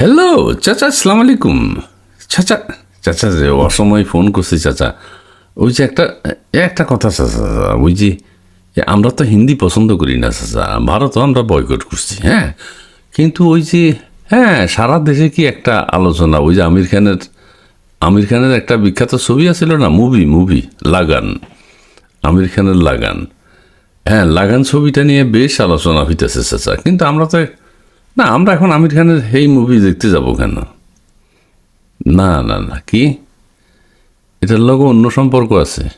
Hello চাচা আসসালামু আলাইকুম চাচা চাচা যে অসময় ফোন করছি, চাচা, ওই যে একটা একটা কথা, চাচা, ওই যে আমরা তো হিন্দি পছন্দ করি না, চাচা, ভারতও আমরা বয়কট করছি হ্যাঁ? কিন্তু ওই যে হ্যাঁ সারা দেশে কি একটা আলোচনা, ওই যে আমির খানের আমির খানের একটা বিখ্যাত ছবি আছিল না মুভি মুভি লাগান, আমির খানের লাগান। হ্যাঁ লাগান ছবিটা নিয়ে বেশ আলোচনা হইতেছে, চাচা, কিন্তু আমরা তো না, আমরা এখন আমির খানের এই মুভি দেখতে যাব কেন? না না না, কি? এটার লগে অন্য সম্পর্ক আছে।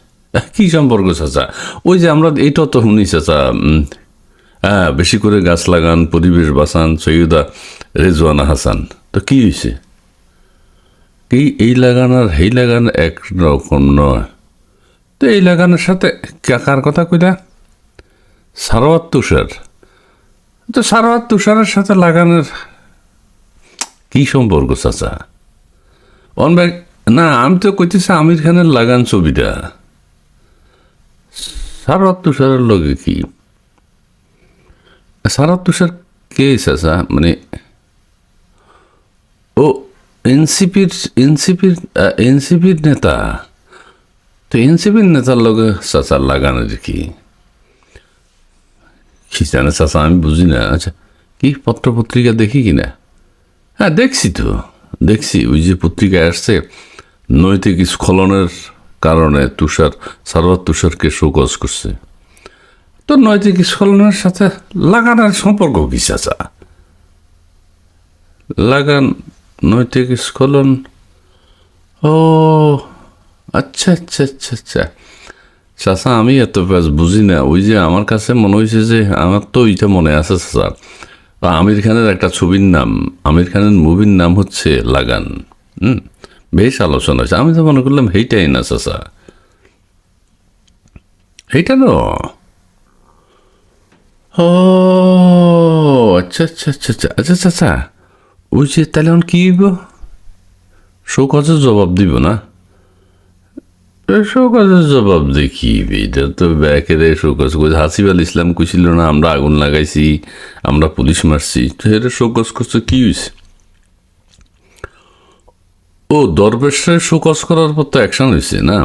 কি সম্পর্ক, চাচা? ওই যে আমরা এইটাও তো শুনি, চাচা হ্যাঁ বেশি করে গাছ লাগান, পরিবেশ বাঁচান, সৈয়দা রেজওয়ানা হাসান। তো কি হয়েছে এই এই লাগান আর এই লাগান এক রকম নয়। তো এই লাগানের সাথে কা- কার কথা কইলা? সারোয়ার তুষার। তো সারোয়ার তুষারের সাথে লাগানোর কি সম্পর্ক, চাচা? অন ভাই, না, আমি তো কইতেছি আমির খানের লাগান ছবিটা। সারোয়ার তুষারের লগে কি? সারোয়ার তুষার কে, চাচা? মানে ও এনসিপির এনসিপির এনসিপির নেতা। তো এনসিপির নেতার লগে চাচার লাগানোর কি? জানে চাচা আমি বুঝি না। আচ্ছা কি পত্র পত্রিকা দেখি কি না হ্যাঁ দেখছি তো, দেখছি। ওই যে পত্রিকায় আসছে, নৈতিক স্খলনের কারণে তুষার, সারোয়ার তুষারকে শোকজ করছে। তো নৈতিক স্খলনের সাথে লাগানোর সম্পর্ক কি, চাচা? লাগান, নৈতিক স্খলন? ও আচ্ছা আচ্ছা আচ্ছা আচ্ছা। চাচা, আমি এত ব্যাস বুঝি না। ওই যে আমার কাছে মনে হয়েছে যে, আমার তো ওইটা মনে আছে বা আমির খানের একটা ছবির নাম, আমির খানের মুভির নাম হচ্ছে লাগান। হুম? বেশ আলোচনা হয়েছে। আমি তো মনে করলাম সেইটাই না চাচা। এইটা তো? ও আচ্ছা আচ্ছা আচ্ছা আচ্ছা আচ্ছা চাচা। ওই যে তাহলে এখন কি শোকজের জবাব দিব না। শোকজের জবাব দেখি, এটা তো ব্যাকেরে শোকজ কই হাসিব আল ইসলাম কুছিল না, আমরা আগুন লাগাইছি, আমরা পুলিশ মারছি। তো এটা শোকজ করছে, কি হয়েছে ও দরবেশের শোকজ করার পর তো অ্যাকশন হয়েছে না?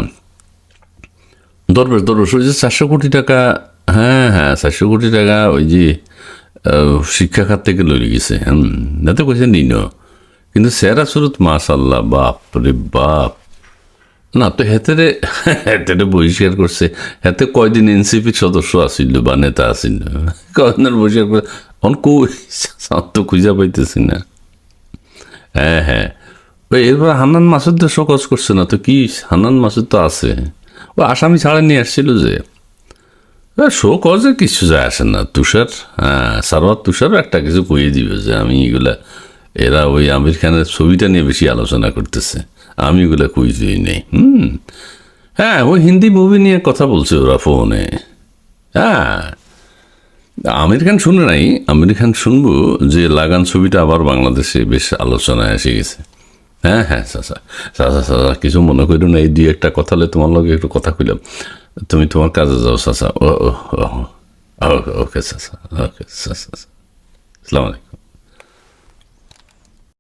দরবেশ দরবেশ, ওই যে চারশো কোটি টাকা হ্যাঁ হ্যাঁ চারশো কোটি টাকা ওই যে শিক্ষা খাত থেকে লড়ে গেছে, হুম। যাতে কইছে, নিন। কিন্তু সেরা সুরত মাশাল্লাহ বাপ রে বাপ। না, তো হেতেরে হেতেরে বহিষ্কার করছে। হেতে কয়দিন এনসিপির সদস্য আসিল বা নেতা আসিল কয়দিনের বহিষ্কার করে অন কই? তো খুঁজা পাইতেছি না। হ্যাঁ হ্যাঁ। ওই এরপর হান্নান মাসুদ তো শোকজ করছে না, তো কি? হান্নান মাসুদ তো আছে। ও আসামি ছাড়া নিয়ে আসছিল যে। শো কজে কিছু যায় আসে না। তুষার হ্যাঁ সারোয়ার তুষারও একটা কিছু কইয়ে দিবে যে আমি এগুলা এরা ওই আমির খানের ছবিটা নিয়ে বেশি আলোচনা করতেছে আমি এগুলা কইতেই নেই হুম হ্যাঁ ওই হিন্দি মুভি নিয়ে কথা বলছে ওরা ফোনে হ্যাঁ আমির খান শুনে নাই আমির খান শুনব যে লাগান ছবিটা আবার বাংলাদেশে বেশ আলোচনায় এসে গেছে হ্যাঁ হ্যাঁ চাচা চাচা চাচা কিছু মনে করো না এই দুই একটা কথা হলে তোমার লগে একটু কথা কইলাম তুমি তোমার কাজে যাও চাচা ও ওকে চাচা ওকে চাচা আসসালামু আলাইকুম